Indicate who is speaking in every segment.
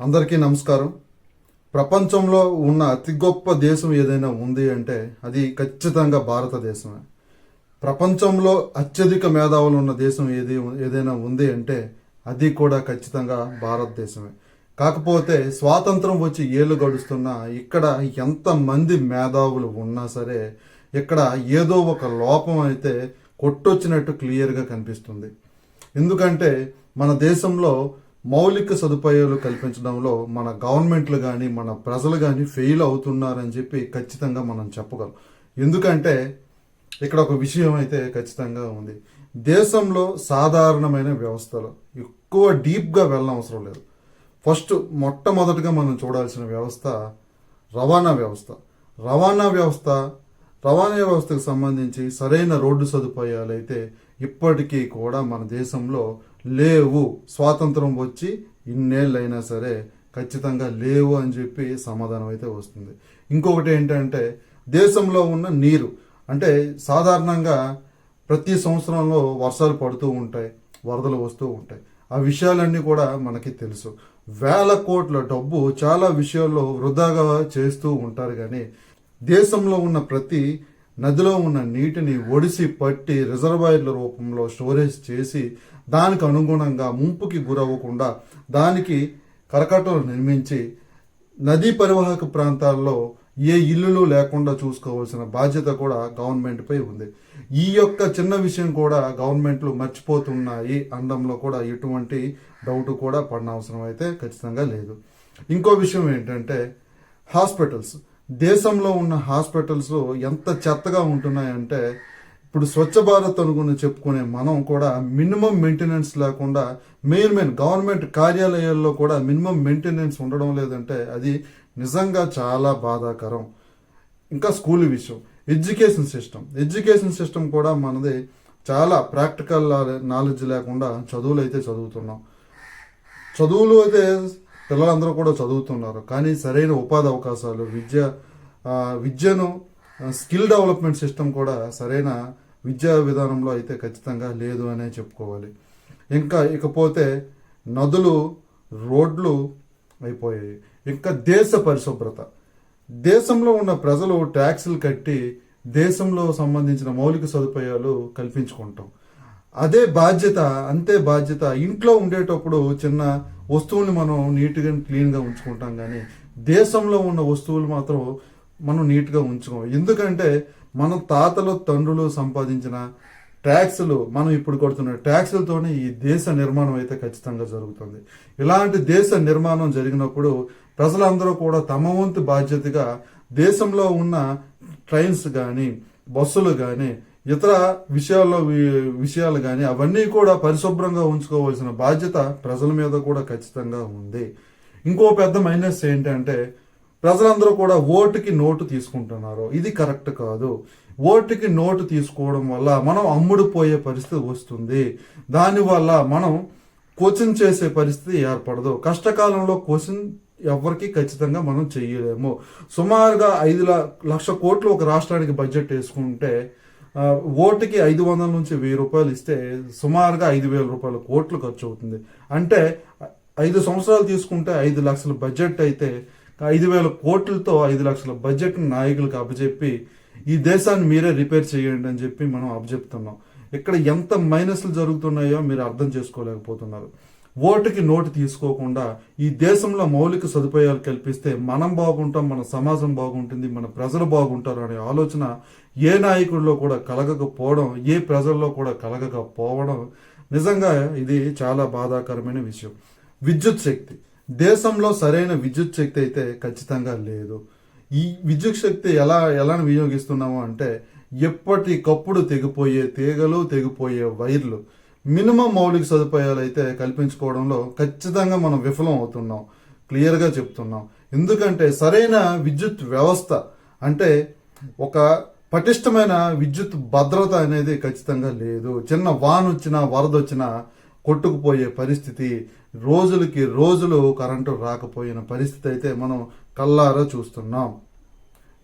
Speaker 1: అందరికీ నమస్కారం. ప్రపంచంలో ఉన్న అతి గొప్ప దేశం ఏదైనా ఉంది అంటే అది ఖచ్చితంగా భారతదేశమే. ప్రపంచంలో అత్యధిక మేధావులు ఉన్న దేశం ఏది ఏదైనా ఉంది అంటే అది కూడా ఖచ్చితంగా భారతదేశమే. కాకపోతే స్వాతంత్రం వచ్చి ఏళ్ళు గడుస్తున్నా ఇక్కడ ఎంతమంది మేధావులు ఉన్నా సరే ఇక్కడ ఏదో ఒక లోపం అయితే కొట్టొచ్చినట్టు క్లియర్గా కనిపిస్తుంది. ఎందుకంటే మన దేశంలో మౌలిక సదుపాయాలు కల్పించడంలో మన గవర్నమెంట్లు కానీ మన ప్రజలు కానీ ఫెయిల్ అవుతున్నారని చెప్పి ఖచ్చితంగా మనం చెప్పగలం. ఎందుకంటే ఇక్కడ ఒక విషయం అయితే ఖచ్చితంగా ఉంది. దేశంలో సాధారణమైన వ్యవస్థలు ఎక్కువ డీప్గా వెళ్ళనవసరం లేదు. ఫస్ట్ మొట్టమొదటిగా మనం చూడాల్సిన వ్యవస్థ రవాణా వ్యవస్థ. రవాణా వ్యవస్థ రవాణా వ్యవస్థకు సంబంధించి సరైన రోడ్డు సదుపాయాలు అయితే ఇప్పటికీ కూడా మన దేశంలో లేవు. స్వాతంత్రం వచ్చి ఇన్నేళ్ళైనా సరే ఖచ్చితంగా లేవు అని చెప్పి సమాధానం అయితే వస్తుంది. ఇంకొకటి ఏంటంటే దేశంలో ఉన్న నీరు. అంటే సాధారణంగా ప్రతి సంవత్సరంలో వర్షాలు పడుతూ ఉంటాయి వరదలు వస్తూ ఉంటాయి. ఆ విషయాలన్నీ కూడా మనకి తెలుసు. వేల కోట్ల డబ్బు చాలా విషయాల్లో వృధాగా చేస్తూ ఉంటారు కానీ దేశంలో ఉన్న ప్రతి నదిలో ఉన్న నీటిని ఒడిసి పట్టి రిజర్వాయర్ల రూపంలో స్టోరేజ్ చేసి దానికి అనుగుణంగా ముంపుకి గురవ్వకుండా దానికి కరకట్టలు నిర్మించి నదీ పరివాహక ప్రాంతాల్లో ఏ ఇల్లులు లేకుండా చూసుకోవాల్సిన బాధ్యత కూడా గవర్నమెంట్పై ఉంది. ఈ యొక్క చిన్న విషయం కూడా గవర్నమెంట్లు మర్చిపోతున్నాయి అండంలో కూడా ఎటువంటి డౌట్ కూడా పడిన అవసరం అయితే ఖచ్చితంగా లేదు. ఇంకో విషయం ఏంటంటే హాస్పిటల్స్ దేశంలో ఉన్న హాస్పిటల్స్ ఎంత చెత్తగా ఉంటున్నాయంటే ఇప్పుడు స్వచ్ఛ భారత్ అనుకుని చెప్పుకునే మనం కూడా మినిమం మెయింటెనెన్స్ లేకుండా మెయిన్ మెయిన్ గవర్నమెంట్ కార్యాలయాల్లో కూడా మినిమం మెయింటెనెన్స్ ఉండడం లేదంటే అది నిజంగా చాలా బాధాకరం. ఇంకా స్కూల్ విషయం ఎడ్యుకేషన్ సిస్టమ్. ఎడ్యుకేషన్ సిస్టమ్ కూడా మనది చాలా ప్రాక్టికల్ నాలెడ్జ్ లేకుండా చదువులు అయితే చదువుతున్నాం. చదువులు అయితే పిల్లలందరూ కూడా చదువుతున్నారు. కానీ సరైన ఉపాధి అవకాశాలు విద్య విద్యను స్కిల్ డెవలప్మెంట్ సిస్టమ్ కూడా సరైన విద్యా విధానంలో అయితే ఖచ్చితంగా లేదు అనే చెప్పుకోవాలి. ఇంకా ఇకపోతే నదులు రోడ్లు అయిపోయాయి. ఇంకా దేశ పరిశుభ్రత. దేశంలో ఉన్న ప్రజలు ట్యాక్సులు కట్టి దేశంలో సంబంధించిన మౌలిక సదుపాయాలు కల్పించుకుంటాం. అదే బాధ్యత అంతే బాధ్యత. ఇంట్లో ఉండేటప్పుడు చిన్న వస్తువుల్ని మనం నీట్గా క్లీన్గా ఉంచుకుంటాం కానీ దేశంలో ఉన్న వస్తువులు మాత్రం మనం నీట్గా ఉంచుకోం. ఎందుకంటే మన తాతలు తండ్రులు సంపాదించిన ట్యాక్సులు మనం ఇప్పుడు కొడుతున్న ట్యాక్సులతోనే ఈ దేశ నిర్మాణం అయితే ఖచ్చితంగా జరుగుతుంది. ఇలాంటి దేశ నిర్మాణం జరిగినప్పుడు ప్రజలందరూ కూడా తమ వంతు బాధ్యతగా దేశంలో ఉన్న ట్రైన్స్ కానీ బస్సులు కానీ ఇతర విషయాల్లో వి- విషయాలు కానీ అవన్నీ కూడా పరిశుభ్రంగా ఉంచుకోవాల్సిన బాధ్యత ప్రజల మీద కూడా ఖచ్చితంగా ఉంది. ఇంకో పెద్ద మైనస్ ఏంటంటే ప్రజలందరూ కూడా ఓటుకి నోటు తీసుకుంటున్నారు. ఇది కరెక్ట్ కాదు. ఓటుకి నోటు తీసుకోవడం వల్ల మనం అమ్ముడుపోయే పరిస్థితి వస్తుంది. దానివల్ల మనం కోచింగ్ చేసే పరిస్థితి ఏర్పడదు. కష్టకాలంలో కోచింగ్ ఎవరికి ఖచ్చితంగా మనం చేయలేము. సుమారుగా ఐదు లక్ష కోట్లు ఒక రాష్ట్రానికి బడ్జెట్ వేసుకుంటే ఓటుకి ఐదు వందల నుంచి వెయ్యి రూపాయలు ఇస్తే సుమారుగా ఐదు వేల రూపాయల కోట్లు ఖర్చు అవుతుంది. అంటే ఐదు సంవత్సరాలు తీసుకుంటే ఐదు లక్షల బడ్జెట్ అయితే ఐదు వేల కోట్లతో ఐదు లక్షల బడ్జెట్ నాయకులకు అప్పచెప్పి ఈ దేశాన్ని మీరే రిపేర్ చేయండి అని చెప్పి మనం అప్పచెప్తున్నాం. ఇక్కడ ఎంత మైనస్లు జరుగుతున్నాయో మీరు అర్థం చేసుకోలేకపోతున్నారు. ఓటుకి నోటు తీసుకోకుండా ఈ దేశంలో మౌలిక సదుపాయాలు కల్పిస్తే మనం బాగుంటాం మన సమాజం బాగుంటుంది మన ప్రజలు బాగుంటారు అనే ఆలోచన ఏ నాయకుడిలో కూడా కలగకపోవడం ఏ ప్రజల్లో కూడా కలగకపోవడం నిజంగా ఇది చాలా బాధాకరమైన విషయం. విద్యుత్ శక్తి. దేశంలో సరైన విద్యుత్ శక్తి అయితే ఖచ్చితంగా లేదు. ఈ విద్యుత్ శక్తి ఎలా ఎలా వినియోగిస్తున్నాము అంటే ఎప్పటికప్పుడు తెగిపోయే తీగలు తెగిపోయే వైర్లు. మినిమం మౌలిక సదుపాయాలు అయితే కల్పించుకోవడంలో ఖచ్చితంగా మనం విఫలం అవుతున్నాం. క్లియర్గా చెప్తున్నాం. ఎందుకంటే సరైన విద్యుత్ వ్యవస్థ అంటే ఒక పటిష్టమైన విద్యుత్ భద్రత అనేది ఖచ్చితంగా లేదు. చిన్న వాన్ వచ్చినా వరద వచ్చినా కొట్టుకుపోయే పరిస్థితి రోజులకి రోజులు కరెంటు రాకపోయిన పరిస్థితి అయితే మనం కల్లారా చూస్తున్నాం.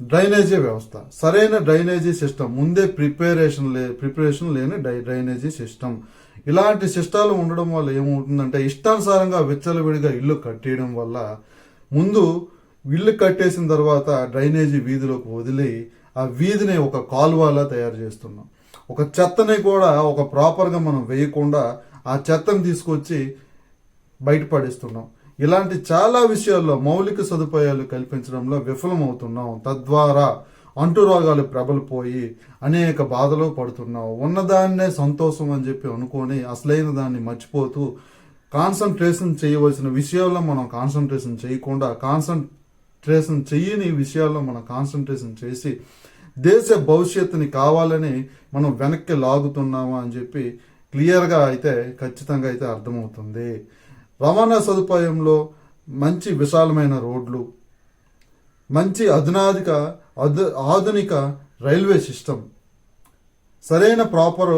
Speaker 1: డ్రైనేజీ వ్యవస్థ. సరైన డ్రైనేజీ సిస్టమ్. ముందే ప్రిపరేషన్ లే ప్రిపరేషన్ లేని డై డ్రైనేజీ సిస్టమ్. ఇలాంటి శిష్టాలు ఉండడం వల్ల ఏమవుతుందంటే ఇష్టానుసారంగా విచ్చలవిడిగా ఇల్లు కట్టేయడం వల్ల ముందు ఇల్లు కట్టేసిన తర్వాత డ్రైనేజీ వీధిలోకి వదిలి ఆ వీధిని ఒక కాలువలా తయారు చేస్తున్నాం. ఒక చెత్తని కూడా ఒక ప్రాపర్గా మనం వేయకుండా ఆ చెత్తను తీసుకొచ్చి బయటపడేస్తున్నాం ఇలాంటి చాలా విషయాల్లో మౌలిక సదుపాయాలు కల్పించడంలో విఫలమవుతున్నాం. తద్వారా అంటురోగాలు ప్రబలిపోయి అనేక బాధలు పడుతున్నాం ఉన్నదాన్నే సంతోషం అని చెప్పి అనుకొని అసలైన దాన్ని మర్చిపోతూ కాన్సన్ట్రేషన్ చేయవలసిన విషయాల్లో మనం కాన్సన్ట్రేషన్ చేయకుండా కాన్సన్ట్రేషన్ చేయని విషయాల్లో మనం కాన్సన్ట్రేషన్ చేసి దేశ భవిష్యత్తుని కావాలని మనం వెనక్కి లాగుతున్నామా అని చెప్పి క్లియర్గా అయితే ఖచ్చితంగా అయితే అర్థమవుతుంది. రవాణా సదుపాయంలో మంచి విశాలమైన రోడ్లు మంచి అధునాధిక అధు ఆధునిక రైల్వే సిస్టమ్. సరైన ప్రాపర్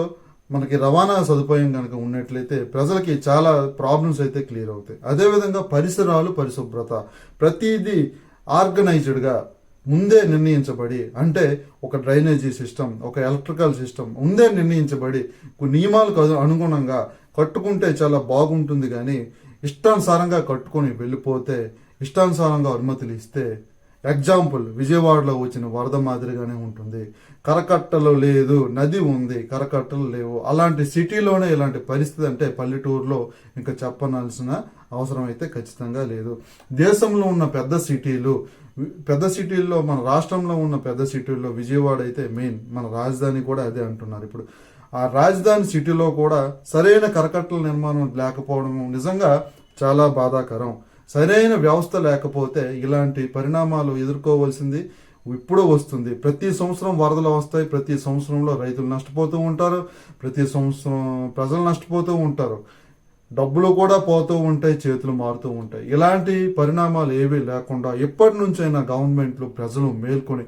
Speaker 1: మనకి రవాణా సదుపాయం కనుక ఉన్నట్లయితే ప్రజలకి చాలా ప్రాబ్లమ్స్ అయితే క్లియర్ అవుతాయి. అదేవిధంగా పరిసరాలు పరిశుభ్రత. ప్రతిదీ ఆర్గనైజ్డ్గా ముందే నిర్ణయించబడి అంటే ఒక డ్రైనేజీ సిస్టమ్ ఒక ఎలక్ట్రికల్ సిస్టమ్ ముందే నిర్ణయించబడి నియమాలకు అనుగుణంగా కట్టుకుంటే చాలా బాగుంటుంది కానీ ఇష్టానుసారంగా కట్టుకొని వెళ్ళిపోతే ఇష్టానుసారంగా అనుమతులు ఇస్తే ఎగ్జాంపుల్ విజయవాడలో వచ్చిన వరద మాదిరిగానే ఉంటుంది. కరకట్టలు లేదు నది ఉంది కరకట్టలు లేవు. అలాంటి సిటీలోనే ఇలాంటి పరిస్థితి అంటే పల్లెటూరులో ఇంకా చెప్పనాల్సిన అవసరం అయితే ఖచ్చితంగా లేదు. దేశంలో ఉన్న పెద్ద సిటీలు పెద్ద సిటీల్లో మన రాష్ట్రంలో ఉన్న పెద్ద సిటీల్లో విజయవాడ అయితే మెయిన్. మన రాజధాని కూడా అదే అంటున్నారు ఇప్పుడు. ఆ రాజధాని సిటీలో కూడా సరైన కరకట్టల నిర్మాణం లేకపోవడం నిజంగా చాలా బాధాకరం. సరైన వ్యవస్థ లేకపోతే ఇలాంటి పరిణామాలు ఎదుర్కోవాల్సింది ఇప్పుడు వస్తుంది. ప్రతి సంవత్సరం వరదలు వస్తాయి ప్రతి సంవత్సరంలో రైతులు నష్టపోతూ ఉంటారు ప్రతి సంవత్సరం ప్రజలు నష్టపోతూ ఉంటారు. డబ్బులు కూడా పోతూ ఉంటాయి చేతులు మారుతూ ఉంటాయి. ఇలాంటి పరిణామాలు ఏవీ లేకుండా ఎప్పటి నుంచైనా గవర్నమెంట్లు ప్రజలు మేల్కొని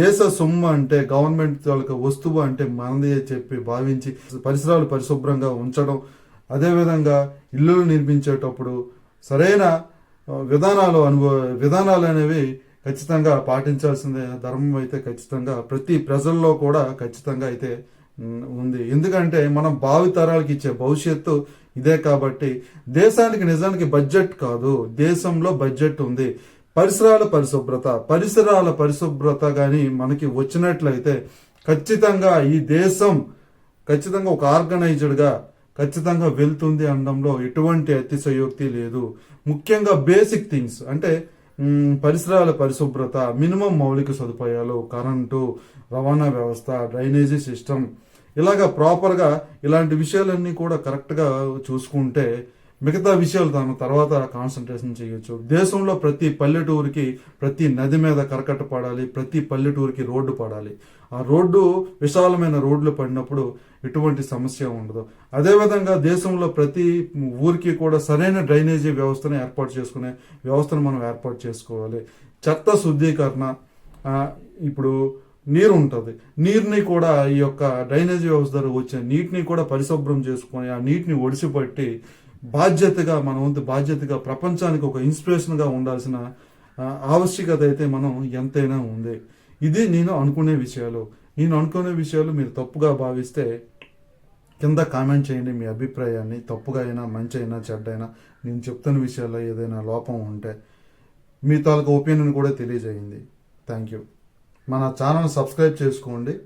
Speaker 1: దేశ సొమ్ము అంటే గవర్నమెంట్ తాలూకా వస్తువు అంటే మనదే చెప్పి భావించి పరిసరాలు పరిశుభ్రంగా ఉంచడం అదేవిధంగా ఇల్లులు నిర్మించేటప్పుడు సరైన విధానాలు అనుభవ విధానాలు అనేవి ఖచ్చితంగా పాటించాల్సిందే. ధర్మం అయితే ఖచ్చితంగా ప్రతి ప్రజల్లో కూడా ఖచ్చితంగా అయితే ఉంది. ఎందుకంటే మనం భావి తరాలకి ఇచ్చే భవిష్యత్తు ఇదే కాబట్టి దేశానికి నిజానికి బడ్జెట్ కాదు. దేశంలో బడ్జెట్ ఉంది. పరిసరాల పరిశుభ్రత పరిసరాల పరిశుభ్రత కానీ మనకి వచ్చినట్లయితే ఖచ్చితంగా ఈ దేశం ఖచ్చితంగా ఒక ఆర్గనైజ్డ్గా ఖచ్చితంగా వెళ్తుంది అనడంలో ఎటువంటి అతిశయోక్తి లేదు. ముఖ్యంగా బేసిక్ థింగ్స్ అంటే పరిసరాల పరిశుభ్రత మినిమం మౌలిక సదుపాయాలు కరెంటు రవాణా వ్యవస్థ డ్రైనేజీ సిస్టమ్. ఇలాగా ప్రాపర్గా ఇలాంటి విషయాలన్నీ కూడా కరెక్ట్గా చూసుకుంటే మిగతా విషయాలు దాని తర్వాత కాన్సన్ట్రేషన్ చేయొచ్చు. దేశంలో ప్రతి పల్లెటూరికి ప్రతి నది మీద కరకట్ట పడాలి ప్రతి పల్లెటూరికి రోడ్డు పడాలి. ఆ రోడ్డు విశాలమైన రోడ్లు పడినప్పుడు ఎటువంటి సమస్య ఉండదు. అదేవిధంగా దేశంలో ప్రతి ఊరికి కూడా సరైన డ్రైనేజీ వ్యవస్థను ఏర్పాటు చేసుకునే వ్యవస్థను మనం ఏర్పాటు చేసుకోవాలి. చెత్త శుద్ధీకరణ ఇప్పుడు నీరు ఉంటుంది. నీరుని కూడా ఈ యొక్క డ్రైనేజీ వ్యవస్థ వచ్చే నీటిని కూడా పరిశుభ్రం చేసుకొని ఆ నీటిని ఒడిసిపట్టి బాధ్యతగా మన వంతు బాధ్యతగా ప్రపంచానికి ఒక ఇన్స్పిరేషన్గా ఉండాల్సిన ఆవశ్యకత అయితే మనం ఎంతైనా ఉంది. ఇది నేను అనుకునే విషయాలు. నేను అనుకునే విషయాలు మీరు తప్పుగా భావిస్తే కింద కామెంట్ చేయండి మీ అభిప్రాయాన్ని. తప్పుగా అయినా మంచి అయినా చెడ్డైనా నేను చెప్తున్న విషయాల్లో ఏదైనా లోపం ఉంటే మీ తాలూకు ఒపీనియన్ కూడా తెలియజేయండి. Thank you. మన ఛానల్ సబ్స్క్రైబ్ చేసుకోండి.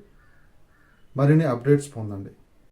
Speaker 1: మరిన్ని అప్డేట్స్ పొందండి.